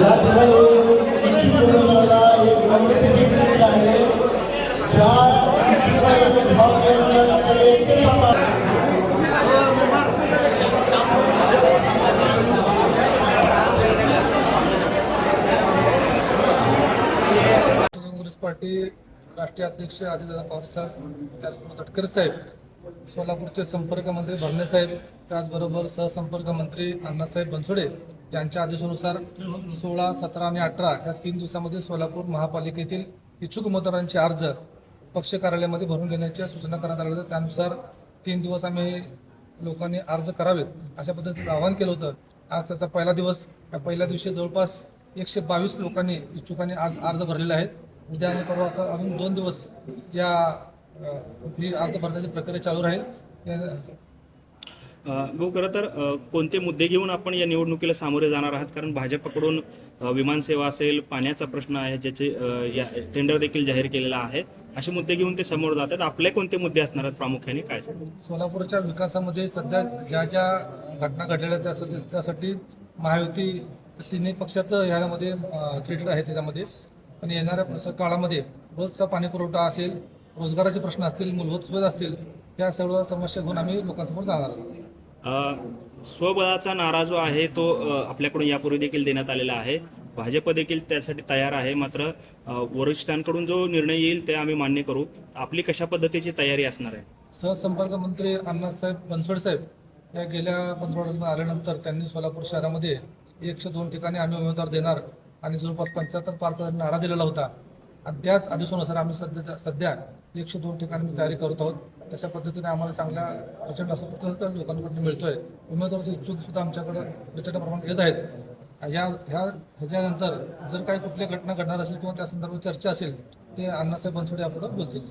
या ठिकाणी उमेदवाराला एक आहे ज्या काँग्रेस पार्टी राष्ट्रीय अध्यक्ष अजितदादा पवार साहेब त्याचबरोबर तटकरे साहेब. सोलापूरचे संपर्क मंत्री भरणे साहेब त्याचबरोबर सहसंपर्क मंत्री अण्णासाहेब बनसोडे यांच्या आदेशानुसार सोळा सतरा आणि अठरा या तीन दिवसामध्ये सोलापूर महापालिकेतील इच्छुक उमेदवारांचे अर्ज पक्ष कार्यालयामध्ये भरून घेण्याच्या सूचना करण्यात आल्या होत्या. त्यानुसार तीन दिवस आम्ही लोकांनी अर्ज करावेत अशा पद्धतीचं आवाहन केलं होतं. आज त्याचा पहिला दिवस. या पहिल्या दिवशी जवळपास एकशे बावीस लोकांनी इच्छुकांनी आज अर्ज भरलेले आहेत. उद्या आणि परवा असा अजून दोन दिवस या ही अर्ज भरण्याची प्रक्रिया चालू राहील. भाऊ खरं तर कोणते मुद्दे घेऊन आपण या निवडणुकीला सामोरे जाणार आहात? कारण भाजपकडून विमानसेवा असेल पाण्याचा प्रश्न आहे ज्याचे टेंडर देखील जाहीर केलेला आहे असे मुद्दे घेऊन ते समोर जातात आपले कोणते मुद्दे असणार आहेत प्रामुख्याने? काय? सोलापूरच्या विकासामध्ये सध्या ज्या ज्या घटना घडलेल्या त्या त्यासाठी महायुती तिन्ही पक्षाचं ह्यामध्ये क्रेडिट आहे त्याच्यामध्ये. पण येणाऱ्या काळामध्ये रोजचा पाणी पुरवठा असेल रोजगाराचे प्रश्न असतील मूलभूत सुविधा असतील या सर्व समस्या घेऊन आम्ही लोकांसमोर जाणार आहोत. स्वबळाचा नारा जो आहे तो आपल्याकडून यापूर्वी देखील देण्यात आलेला आहे. भाजप देखील त्यासाठी तयार आहे मात्र वरिष्ठांकडून जो निर्णय येईल ते आम्ही मान्य करू. आपली कशा पद्धतीची तयारी असणार आहे? सहसंपर्क मंत्री अण्णासाहेब बनसोड साहेब या गेल्या पंधरवड्यात आल्यानंतर त्यांनी सोलापूर शहरामध्ये एकशे दोन ठिकाणी आम्ही उमेदवार देणार आणि जवळपास पंच्याहत्तर पारचा नारा दिलेला होता. आणि आदेशानुसार आम्ही सध्या सध्या एकशे दोन ठिकाणी मी तयारी करत आहोत. तशा पद्धतीने आम्हाला चांगल्या प्रचंड असं तर लोकांकडून मिळतोय. उमेदवाराचे इच्छुक सुद्धा आमच्याकडे प्रचंड प्रमाणात येत आहेत. या ह्या ह्याच्यानंतर जर काही कुठल्या घटना घडणार असेल किंवा त्या संदर्भात चर्चा असेल ते अण्णासाहेब बनसोडे यापुढे बोलतील.